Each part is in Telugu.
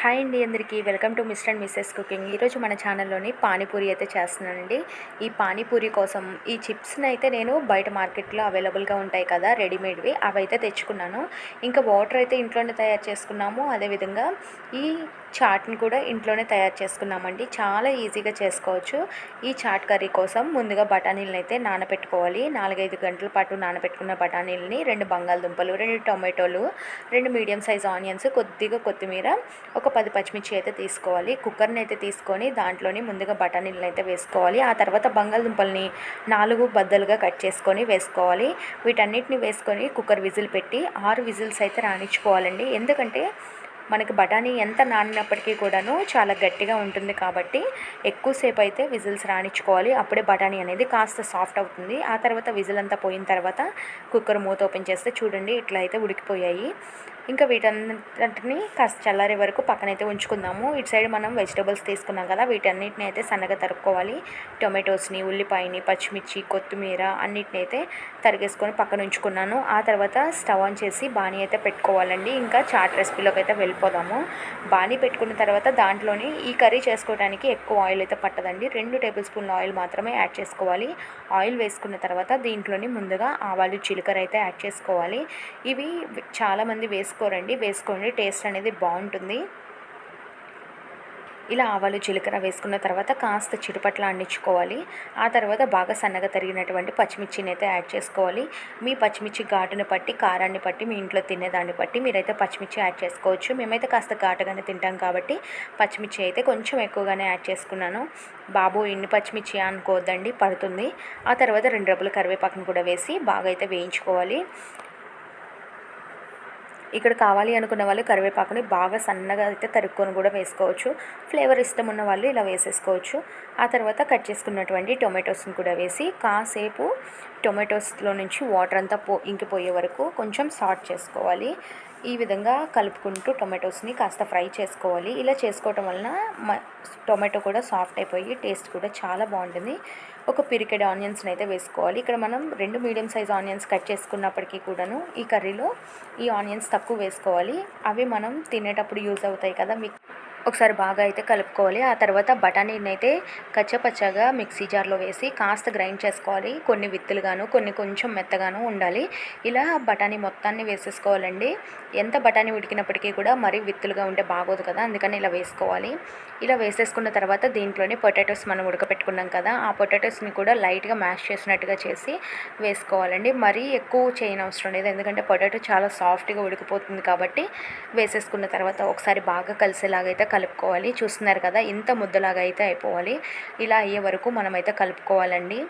హాయ్ అండి అందరికీ. Welcome to mister and missus cooking. ఈరోజు మన ఛానల్లోని పానీపూరి అయితే చేస్తున్నానండి. ఈ పానీపూరి కోసం ఈ చిప్స్ని అయితే నేను బయట మార్కెట్లో అవైలబుల్గా ఉంటాయి కదా రెడీమేడ్వి. అవి అయితే తెచ్చుకున్నాను. ఇంకా వాటర్ అయితే ఇంట్లోనే తయారు చేసుకున్నాము. అదేవిధంగా ఈ చాట్ని కూడా ఇంట్లోనే తయారు చేసుకున్నామండి. చాలా ఈజీగా చేసుకోవచ్చు. ఈ చాట్ కర్రీ కోసం ముందుగా బఠానీలను అయితే నానబెట్టుకోవాలి నాలుగైదు గంటల పాటు నానబెట్టుకున్న బఠానీలని రెండు బంగాళదుంపలు రెండు టొమాటోలు రెండు మీడియం సైజ్ ఆనియన్స్ కొద్దిగా కొత్తిమీర ఒక పది పచ్చిమిర్చి అయితే తీసుకోవాలి. కుక్కర్ని అయితే తీసుకొని దాంట్లోని ముందుగా బఠానీలను అయితే వేసుకోవాలి. ఆ తర్వాత బంగాళదుంపల్ని నాలుగు బద్దలుగా కట్ చేసుకొని వేసుకోవాలి. వీటన్నిటిని వేసుకొని కుక్కర్ విజిల్ పెట్టి ఆరు విజిల్స్ అయితే రాణించుకోవాలండి. ఎందుకంటే మనకి బఠానీ ఎంత నానినప్పటికీ కూడాను చాలా గట్టిగా ఉంటుంది కాబట్టి ఎక్కువసేపు అయితే విజిల్స్ రాణించుకోవాలి. అప్పుడే బఠానీ అనేది కాస్త సాఫ్ట్ అవుతుంది. ఆ తర్వాత విజిల్ అంతా పోయిన తర్వాత కుక్కర్ మూత ఓపెన్ చేస్తే చూడండి ఇట్లా అయితే ఉడికిపోయాయి. ఇంకా వీటన్నిటిని కాస్త చల్లారే వరకు పక్కనైతే ఉంచుకుందాము. ఇటు సైడ్ మనం వెజిటబుల్స్ తీసుకున్నాం కదా వీటన్నిటిని అయితే సన్నగా తరుక్కోవాలి. టొమాటోస్ని ఉల్లిపాయని పచ్చిమిర్చి కొత్తిమీర అన్నిటిని అయితే తరిగేసుకొని పక్కన ఉంచుకున్నాను. ఆ తర్వాత స్టవ్ ఆన్ చేసి బాణీ అయితే పెట్టుకోవాలండి. ఇంకా చాట్ రెసిపీలోకి అయితే వెళ్ళిపోదాము. బాణీ పెట్టుకున్న తర్వాత దాంట్లోని ఈ కర్రీ చేసుకోవడానికి ఎక్కువ ఆయిల్ అయితే పట్టదండి. రెండు టేబుల్ స్పూన్ల ఆయిల్ మాత్రమే యాడ్ చేసుకోవాలి. ఆయిల్ వేసుకున్న తర్వాత దీంట్లోని ముందుగా ఆవాలు జీలకర్ర అయితే యాడ్ చేసుకోవాలి. ఇవి చాలామంది వేసుకోరండి. వేసుకోండి. టేస్ట్ అనేది బాగుంటుంది. ఇలా ఆవాలు జీలకర్ర వేసుకున్న తర్వాత కాస్త చిరుపట్ల అండించుకోవాలి ఆ తర్వాత బాగా సన్నగా తరిగినటువంటి పచ్చిమిర్చిని అయితే యాడ్ చేసుకోవాలి. మీ పచ్చిమిర్చి ఘాటుని బట్టి కారాన్ని బట్టి మీ ఇంట్లో తినేదాన్ని బట్టి మీరైతే పచ్చిమిర్చి యాడ్ చేసుకోవచ్చు. మేమైతే కాస్త ఘాటుగానే తింటాం కాబట్టి పచ్చిమిర్చి అయితే కొంచెం ఎక్కువగానే యాడ్ చేసుకున్నాను. బాబు ఇన్ని పచ్చిమిర్చి అనుకోవద్దండి పడుతుంది. ఆ తర్వాత రెండు రబ్బుల కరివేపాకును కూడా వేసి బాగా అయితే వేయించుకోవాలి. ఇక్కడ కావాలి అనుకున్న వాళ్ళు కరివేపాకుని బాగా సన్నగా అయితే తరుక్కొని కూడా వేసుకోవచ్చు. ఫ్లేవర్ ఇష్టం ఉన్న వాళ్ళు ఇలా వేసేసుకోవచ్చు. ఆ తర్వాత కట్ చేసుకున్నటువంటి టొమాటోస్ని కూడా వేసి కాసేపు టొమాటోస్లో నుంచి వాటర్ అంతా పో ఇంకిపోయే వరకు కొంచెం సాట్ చేసుకోవాలి. ఈ విధంగా కలుపుకుంటూ టొమాటోస్ని కాస్త ఫ్రై చేసుకోవాలి. ఇలా చేసుకోవటం వలన టొమాటో కూడా సాఫ్ట్ అయిపోయి టేస్ట్ కూడా చాలా బాగుంటుంది. ఒక పిరికెడ్ ఆనియన్స్ని అయితే వేసుకోవాలి. ఇక్కడ మనం రెండు మీడియం సైజ్ ఆనియన్స్ కట్ చేసుకున్నప్పటికీ కూడాను ఈ కర్రీలో ఈ ఆనియన్స్ తక్కువ వేసుకోవాలి. అవి మనం తినేటప్పుడు యూజ్ అవుతాయి కదా మీకు ఒకసారి బాగా అయితే కలుపుకోవాలి. ఆ తర్వాత బఠానీని అయితే కచ్చపచ్చగా మిక్సీ జార్లో వేసి కాస్త గ్రైండ్ చేసుకోవాలి. కొన్ని విత్తులుగాను కొన్ని కొంచెం మెత్తగాను ఉండాలి. ఇలా బఠానీ మొత్తాన్ని వేసేసుకోవాలండి. ఎంత బఠానీ ఉడికినప్పటికీ కూడా మరీ విత్తులుగా ఉంటే బాగోదు కదా అందుకని ఇలా వేసుకోవాలి. ఇలా వేసేసుకున్న తర్వాత దీంట్లోనే పొటాటోస్ మనం ఉడకపెట్టుకున్నాం కదా ఆ పొటాటోస్ని కూడా లైట్గా మ్యాష్ చేసినట్టుగా చేసి వేసుకోవాలండి. మరీ ఎక్కువ చేయని అవసరం లేదు ఎందుకంటే పొటాటో చాలా సాఫ్ట్గా ఉడికిపోతుంది కాబట్టి వేసేసుకున్న తర్వాత ఒకసారి బాగా కలిసేలాగైతే కలుపుకోవాలి. చూస్తున్నారు కదా ఇంత ముద్దలాగా అయితే అయిపోవాలి. ఇలా అయ్యే వరకు మనమైతే కలుపుకోవాలండి.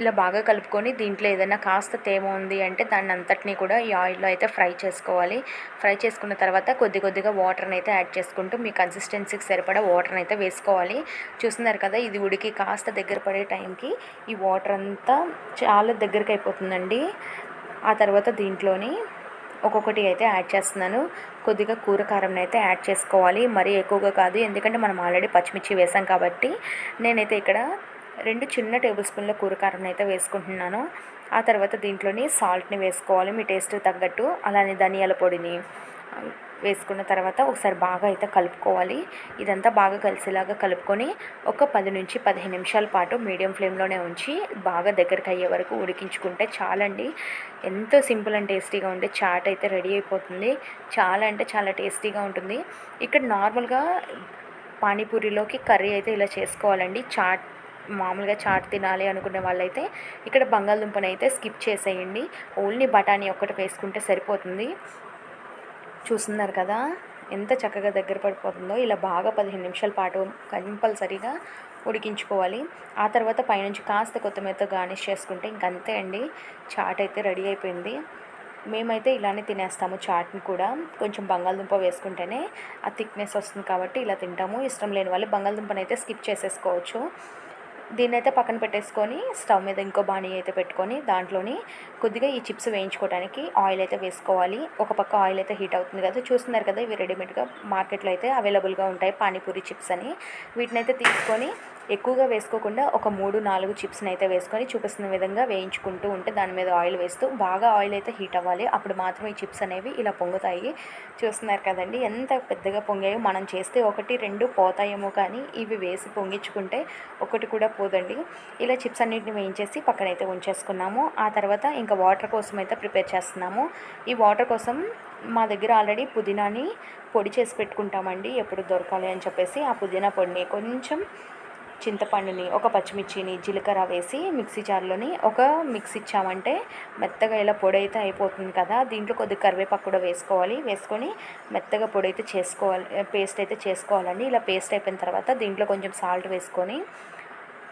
ఇలా బాగా కలుపుకొని దీంట్లో ఏదైనా కాస్త తేమ ఉంది అంటే దాన్ని అంతటినీ కూడా ఈ ఆయిల్లో అయితే ఫ్రై చేసుకోవాలి. ఫ్రై చేసుకున్న తర్వాత కొద్ది కొద్దిగా వాటర్ని అయితే యాడ్ చేసుకుంటూ మీ కన్సిస్టెన్సీకి సరిపడా వాటర్ని అయితే వేసుకోవాలి. చూస్తున్నారు కదా ఇది ఉడికి కాస్త దగ్గర పడే టైంకి ఈ వాటర్ అంతా చాలా దగ్గరికి అయిపోతుందండి. ఆ తర్వాత దీంట్లోని ఒక్కొక్కటి అయితే యాడ్ చేస్తున్నాను. కొద్దిగా కూర కారం అయితే యాడ్ చేసుకోవాలి. మరీ ఎక్కువగా కాదు. ఎందుకంటే మనం ఆల్రెడీ పచ్చిమిర్చి వేసాం కాబట్టి నేనైతే ఇక్కడ రెండు చిన్న టేబుల్ స్పూన్ల కూరకారం అయితే వేసుకుంటున్నాను. ఆ తర్వాత దీంట్లోని సాల్ట్ని వేసుకోవాలి. మీ టేస్ట్ తగ్గట్టు. అలానే ధనియాల పొడిని వేసుకున్న తర్వాత ఒకసారి బాగా అయితే కలుపుకోవాలి. ఇదంతా బాగా కలిసేలాగా కలుపుకొని ఒక పది నుంచి పదిహేను నిమిషాల పాటు మీడియం ఫ్లేమ్లోనే ఉంచి బాగా దగ్గరికి అయ్యే వరకు ఉడికించుకుంటే చాలండి. ఎంతో సింపుల్ అండ్ టేస్టీగా ఉండే చాట్ అయితే రెడీ అయిపోతుంది. చాలా అంటే చాలా టేస్టీగా ఉంటుంది. ఇక్కడ నార్మల్గా పానీపూరిలోకి కర్రీ అయితే ఇలా చేసుకోవాలండి. చాట్ మామూలుగా చాట్ తినాలి అనుకునే వాళ్ళైతే ఇక్కడ బంగాళదుంపని అయితే స్కిప్ చేసేయండి. ఓన్లీ బఠానీ ఒక్కటి వేసుకుంటే సరిపోతుంది. చూస్తున్నారు కదా. ఎంత చక్కగా దగ్గర పడిపోతుందో. ఇలా బాగా పదిహేను నిమిషాల పాటు కంపల్సరీగా ఉడికించుకోవాలి. ఆ తర్వాత పైనుంచి కాస్త కొత్తిమీరతో గార్నిష్ చేసుకుంటే ఇంకంతే అండి. చాట్ అయితే రెడీ అయిపోయింది. మేమైతే ఇలానే తినేస్తాము చాట్ని కూడా. కొంచెం బంగాళదుంప వేసుకుంటేనే ఆ థిక్నెస్ వస్తుంది కాబట్టి ఇలా తింటాము. ఇష్టం లేని వాళ్ళు బంగాళదుంపని అయితే స్కిప్ చేసేసుకోవచ్చు. దీన్ని అయితే పక్కన పెట్టేసుకొని స్టవ్ మీద ఇంకో బాణీ అయితే పెట్టుకొని దాంట్లోని కొద్దిగా ఈ చిప్స్ వేయించుకోవడానికి ఆయిల్ అయితే వేసుకోవాలి. ఒక పక్క ఆయిల్ అయితే హీట్ అవుతుంది కదా చూస్తున్నారు కదా ఇవి రెడీమేడ్గా మార్కెట్లో అయితే అవైలబుల్గా ఉంటాయి పానీపూరి చిప్స్ అని. వీటిని అయితే తీసుకొని ఎక్కువగా వేసుకోకుండా ఒక మూడు నాలుగు చిప్స్ని అయితే వేసుకొని చూపిస్తున్న విధంగా వేయించుకుంటూ ఉంటే దాని మీద ఆయిల్ వేస్తూ బాగా ఆయిల్ అయితే హీట్ అవ్వాలి. అప్పుడు మాత్రం ఈ చిప్స్ అనేవి ఇలా పొంగుతాయి. చూస్తున్నారు కదండి ఎంత పెద్దగా పొంగాయో మనం చేస్తే ఒకటి రెండు పోతాయేమో కానీ ఇవి వేసి పొంగించుకుంటే ఒకటి కూడా పోదండి. ఇలా చిప్స్ అన్నింటిని వేయించేసి పక్కనైతే ఉంచేసుకున్నాము. ఆ తర్వాత ఇంకా వాటర్ కోసం అయితే ప్రిపేర్ చేస్తున్నాము. ఈ వాటర్ కోసం మా దగ్గర ఆల్రెడీ పుదీనాని పొడి చేసి పెట్టుకుంటామండి ఎప్పుడు దొరకాలి అని చెప్పేసి. ఆ పుదీనా పొడిని కొంచెం చింతపండుని ఒక పచ్చిమిర్చిని జీలకర్ర వేసి మిక్సీ జార్లోని ఒక మిక్స్ ఇచ్చామంటే మెత్తగా ఇలా పొడి అయితే అయిపోతుంది కదా. దీంట్లో కొద్దిగా కరివేపాకు కూడా వేసుకోవాలి. వేసుకొని మెత్తగా పొడి అయితే చేసుకోవాలి పేస్ట్ అయితే చేసుకోవాలండి. ఇలా పేస్ట్ అయిపోయిన తర్వాత దీంట్లో కొంచెం సాల్ట్ వేసుకొని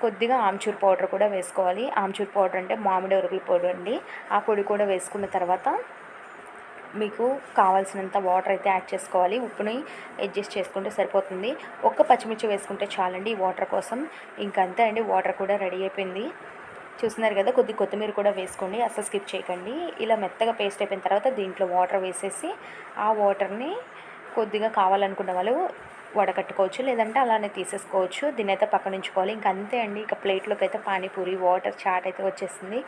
కొద్దిగా ఆమ్చూర్ పౌడర్ కూడా వేసుకోవాలి. ఆమ్చూర్ పౌడర్ అంటే మామిడి ఉరుగుల పొడి అండి. ఆ పొడి కూడా వేసుకున్న తర్వాత మీకు కావాల్సినంత వాటర్ అయితే యాడ్ చేసుకోవాలి. ఉప్పుని అడ్జస్ట్ చేసుకుంటే సరిపోతుంది. ఒక్క పచ్చిమిర్చి వేసుకుంటే చాలండి ఈ వాటర్ కోసం. ఇంకంతే అండి వాటర్ కూడా రెడీ అయిపోయింది. చూస్తున్నారు కదా కొద్ది కొత్తిమీర కూడా వేసుకోండి. అసలు స్కిప్ చేయకండి. ఇలా మెత్తగా పేస్ట్ అయిపోయిన తర్వాత దీంట్లో వాటర్ వేసేసి ఆ వాటర్ని కొద్దిగా కావాలనుకున్న వాళ్ళు వడకట్టుకోవచ్చు. లేదంటే అలానే తీసేసుకోవచ్చు. దీని అయితే పక్కన ఉంచుకోవాలి ఇంక అంతే అండి. ఇక ప్లేట్లోకి అయితే పానీపూరి వాటర్ చాట్ అయితే వచ్చేసింది.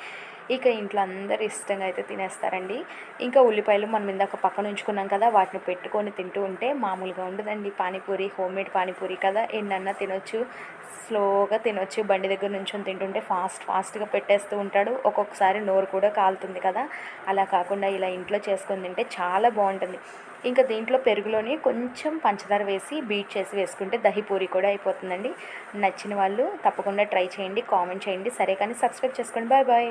ఇక ఇంట్లో అందరు ఇష్టంగా అయితే తినేస్తారండి. ఇంకా ఉల్లిపాయలు మనం ఇందాక పక్కన ఉంచుకున్నాం కదా వాటిని పెట్టుకొని తింటూ ఉంటే మామూలుగా ఉండదండి. పానీపూరి హోమ్ మేడ్ పానీపూరి కదా ఎన్నన్నా తినొచ్చు స్లోగా తినొచ్చు. బండి దగ్గర నుంచి తింటుంటే ఫాస్ట్ ఫాస్ట్గా పెట్టేస్తూ ఉంటాడు. ఒక్కొక్కసారి నోరు కూడా కాలుతుంది కదా. అలా కాకుండా ఇలా ఇంట్లో చేసుకొని తింటే చాలా బాగుంటుంది. ఇంకా దీంట్లో పెరుగులోని కొంచెం పంచదార వేసి బీట్ చేసి వేసుకుంటే దహిపూరి కూడా అయిపోతుందండి. నచ్చిన వాళ్ళు తప్పకుండా ట్రై చేయండి కామెంట్ చేయండి. సరే కానీ సబ్స్క్రైబ్ చేసుకోండి. Bye bye.